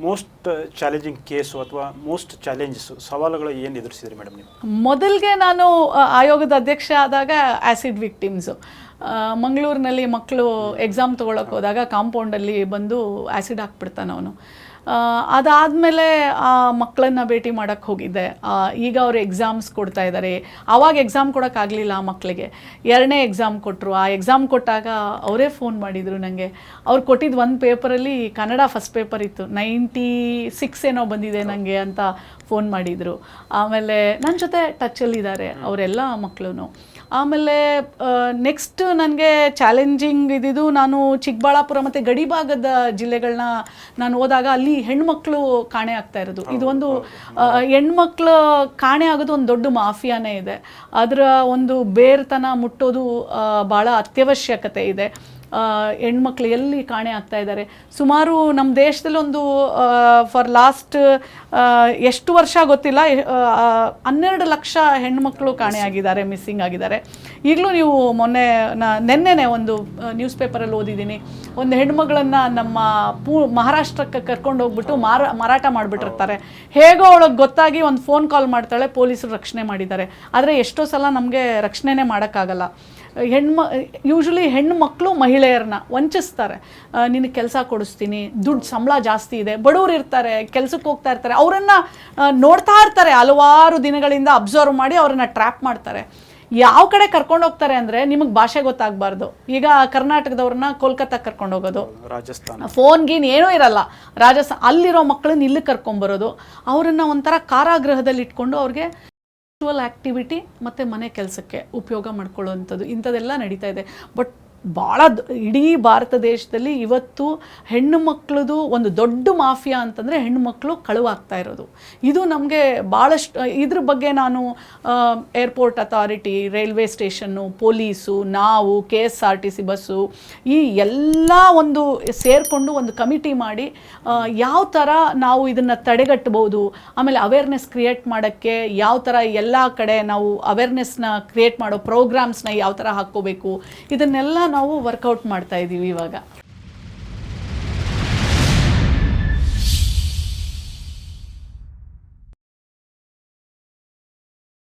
Most challenging case ಅಥವಾ most challenges ಸವಾಲುಗಳು ಏನು ಎದುರಿಸಿದ್ರಿ ಮೇಡಮ್ ನೀವು? ಮೊದಲಿಗೆ ನಾನು ಆಯೋಗದ ಅಧ್ಯಕ್ಷ ಆದಾಗ ಆ್ಯಸಿಡ್ ವಿಕ್ಟಿಮ್ಸು ಮಂಗಳೂರಿನಲ್ಲಿ ಮಕ್ಕಳು ಎಕ್ಸಾಮ್ ತೊಗೊಳಕ್ಕೆ ಹೋದಾಗ ಕಾಂಪೌಂಡಲ್ಲಿ ಬಂದು ಆ್ಯಸಿಡ್ ಹಾಕ್ಬಿಡ್ತಾನೆ ಅವನು. ಅದಾದಮೇಲೆ ಆ ಮಕ್ಕಳನ್ನು ಭೇಟಿ ಮಾಡೋಕ್ಕೆ ಹೋಗಿದ್ದೆ. ಈಗ ಅವರು ಎಕ್ಸಾಮ್ಸ್ ಕೊಡ್ತಾ ಇದ್ದಾರೆ ಆವಾಗ ಎಕ್ಸಾಮ್ ಕೊಡೋಕ್ಕಾಗಲಿಲ್ಲ ಆ ಮಕ್ಕಳಿಗೆ ಎರಡನೇ ಎಕ್ಸಾಮ್ ಕೊಟ್ಟರು ಆ ಎಕ್ಸಾಮ್ ಕೊಟ್ಟಾಗ ಅವರೇ ಫೋನ್ ಮಾಡಿದರು ನನಗೆ ಅವ್ರು ಕೊಟ್ಟಿದ್ದು ಒಂದು ಪೇಪರಲ್ಲಿ ಕನ್ನಡ ಫಸ್ಟ್ ಪೇಪರ್ ಇತ್ತು. ನೈಂಟಿ ಸಿಕ್ಸ್ ಏನೋ ಬಂದಿದೆ ನನಗೆ ಅಂತ ಫೋನ್ ಮಾಡಿದರು. ಆಮೇಲೆ ನನ್ನ ಜೊತೆ ಟಚಲ್ಲಿದ್ದಾರೆ ಅವರೆಲ್ಲ ಮಕ್ಕಳು ಆಮೇಲೆ ನೆಕ್ಸ್ಟ್ ನನಗೆ ಚಾಲೆಂಜಿಂಗ್ ಇದ್ದಿದ್ದು ನಾನು ಚಿಕ್ಕಬಳ್ಳಾಪುರ ಮತ್ತು ಗಡಿಭಾಗದ ಜಿಲ್ಲೆಗಳನ್ನ ನಾನು ಹೋದಾಗ ಅಲ್ಲಿ ಹೆಣ್ಮಕ್ಳು ಕಾಣೆ ಆಗ್ತಾ ಇರೋದು. ಇದು ಒಂದು ಆ, ಹೆಣ್ಮಕ್ಳು ಕಾಣೆ ಆಗೋದು ಒಂದು ದೊಡ್ಡ ಮಾಫಿಯಾನೇ ಇದೆ. ಅದರ ಒಂದು ಬೇರ್ತನ ಮುಟ್ಟೋದು ಭಾಳ ಅತ್ಯವಶ್ಯಕತೆ ಇದೆ. ಹೆಣ್ಮಕ್ಳು ಎಲ್ಲಿ ಕಾಣೆ ಆಗ್ತಾ ಇದ್ದಾರೆ? ಸುಮಾರು ನಮ್ಮ ದೇಶದಲ್ಲೊಂದು ಫಾರ್ ಲಾಸ್ಟ್ ಎಷ್ಟು ವರ್ಷ ಗೊತ್ತಿಲ್ಲ ಹನ್ನೆರಡು ಲಕ್ಷ ಹೆಣ್ಮಕ್ಳು ಕಾಣೆ ಆಗಿದ್ದಾರೆ, ಮಿಸ್ಸಿಂಗ್ ಆಗಿದ್ದಾರೆ. ಈಗಲೂ ನೀವು ಮೊನ್ನೆ ನೆನ್ನೆನೆ ಒಂದು ನ್ಯೂಸ್ ಪೇಪರಲ್ಲಿ ಓದಿದ್ದೀನಿ. ಒಂದು ಹೆಣ್ಮಗಳನ್ನ ನಮ್ಮ ಪೂ, ಮಹಾರಾಷ್ಟ್ರಕ್ಕೆ ಕರ್ಕೊಂಡು ಹೋಗ್ಬಿಟ್ಟು ಮಾರ, ಮಾರಾಟ ಮಾಡಿಬಿಟ್ಟಿರ್ತಾರೆ. ಹೇಗೋ ಅವಳಿಗೆ ಗೊತ್ತಾಗಿ ಒಂದು ಫೋನ್ ಕಾಲ್ ಮಾಡ್ತಾಳೆ, ಪೊಲೀಸರು ರಕ್ಷಣೆ ಮಾಡಿದ್ದಾರೆ. ಆದರೆ ಎಷ್ಟೋ ಸಲ ನಮಗೆ ರಕ್ಷಣೆನೇ ಮಾಡೋಕ್ಕಾಗಲ್ಲ. ಹೆಣ್ಮ ಯೂಶ್ವಲಿ ಹೆಣ್ಣು ಮಕ್ಕಳು ಮಹಿಳೆಯರನ್ನ ವಂಚಿಸ್ತಾರೆ. ನಿನಗೆ ಕೆಲಸ ಕೊಡಿಸ್ತೀನಿ ದುಡ್ಡು ಸಂಬಳ ಜಾಸ್ತಿ ಇದೆ ಬಡವ್ರು ಇರ್ತಾರೆ ಕೆಲಸಕ್ಕೆ ಹೋಗ್ತಾ ಇರ್ತಾರೆ ಅವರನ್ನು ನೋಡ್ತಾ ಇರ್ತಾರೆ ಹಲವಾರು ದಿನಗಳಿಂದ ಅಬ್ಸರ್ವ್ ಮಾಡಿ ಅವರನ್ನು ಟ್ರ್ಯಾಪ್ ಮಾಡ್ತಾರೆ. ಯಾವ ಕಡೆ ಕರ್ಕೊಂಡು ಹೋಗ್ತಾರೆ ಅಂದರೆ ನಿಮಗೆ ಭಾಷೆ ಗೊತ್ತಾಗಬಾರ್ದು. ಈಗ ಕರ್ನಾಟಕದವ್ರನ್ನ ಕೋಲ್ಕತ್ತಾ ಕರ್ಕೊಂಡು ಹೋಗೋದು. ರಾಜಸ್ಥಾನ. ಫೋನ್ ಗೀನ್ ಏನೂ ಇರಲ್ಲ. ರಾಜಸ್ಥಾನ ಅಲ್ಲಿರೋ ಮಕ್ಕಳನ್ನ ಇಲ್ಲಿ ಕರ್ಕೊಂಬರೋದು. ಅವರನ್ನು ಒಂಥರ ಕಾರಾಗೃಹದಲ್ಲಿ ಇಟ್ಕೊಂಡು ಅವ್ರಿಗೆ ಆ್ಯಕ್ಟಿವಿಟಿ ಮತ್ತು ಮನೆ ಕೆಲಸಕ್ಕೆ ಉಪಯೋಗ ಮಾಡ್ಕೊಳ್ಳೋವಂಥದ್ದು ಇಂಥದ್ದೆಲ್ಲ ನಡೀತಾ ಇದೆ. ಬಟ್ ಭಾಳ ಇಡೀ ಭಾರತ ದೇಶದಲ್ಲಿ ಇವತ್ತು ಹೆಣ್ಣು ಮಕ್ಕಳದು ಒಂದು ದೊಡ್ಡ ಮಾಫಿಯಾ ಅಂತಂದರೆ ಹೆಣ್ಣು ಮಕ್ಕಳು ಕಳುವಾಗ್ತಾ ಇರೋದು. ಇದು ನಮಗೆ ಭಾಳಷ್ಟು ಇದ್ರ ಬಗ್ಗೆ ನಾನು airport authority railway station police, ನಾವು K S R T C bus, ಈ ಎಲ್ಲ ಒಂದು ಸೇರಿಕೊಂಡು ಒಂದು ಕಮಿಟಿ ಮಾಡಿ ಯಾವ ಥರ ನಾವು ಇದನ್ನು ತಡೆಗಟ್ಟಬಹುದು, ಆಮೇಲೆ ಅವೇರ್ನೆಸ್ ಕ್ರಿಯೇಟ್ ಮಾಡೋಕ್ಕೆ ಯಾವ ಥರ ಎಲ್ಲ ಕಡೆ ನಾವು ಅವೇರ್ನೆಸ್ನ ಕ್ರಿಯೇಟ್ ಮಾಡೋ ಪ್ರೋಗ್ರಾಮ್ಸ್ನ ಯಾವ ಥರ ಹಾಕ್ಕೋಬೇಕು, ಇದನ್ನೆಲ್ಲ ನಾವು ವರ್ಕೌಟ್ ಮಾಡ್ತಾ ಇದ್ದೀವಿ ಇವಾಗ.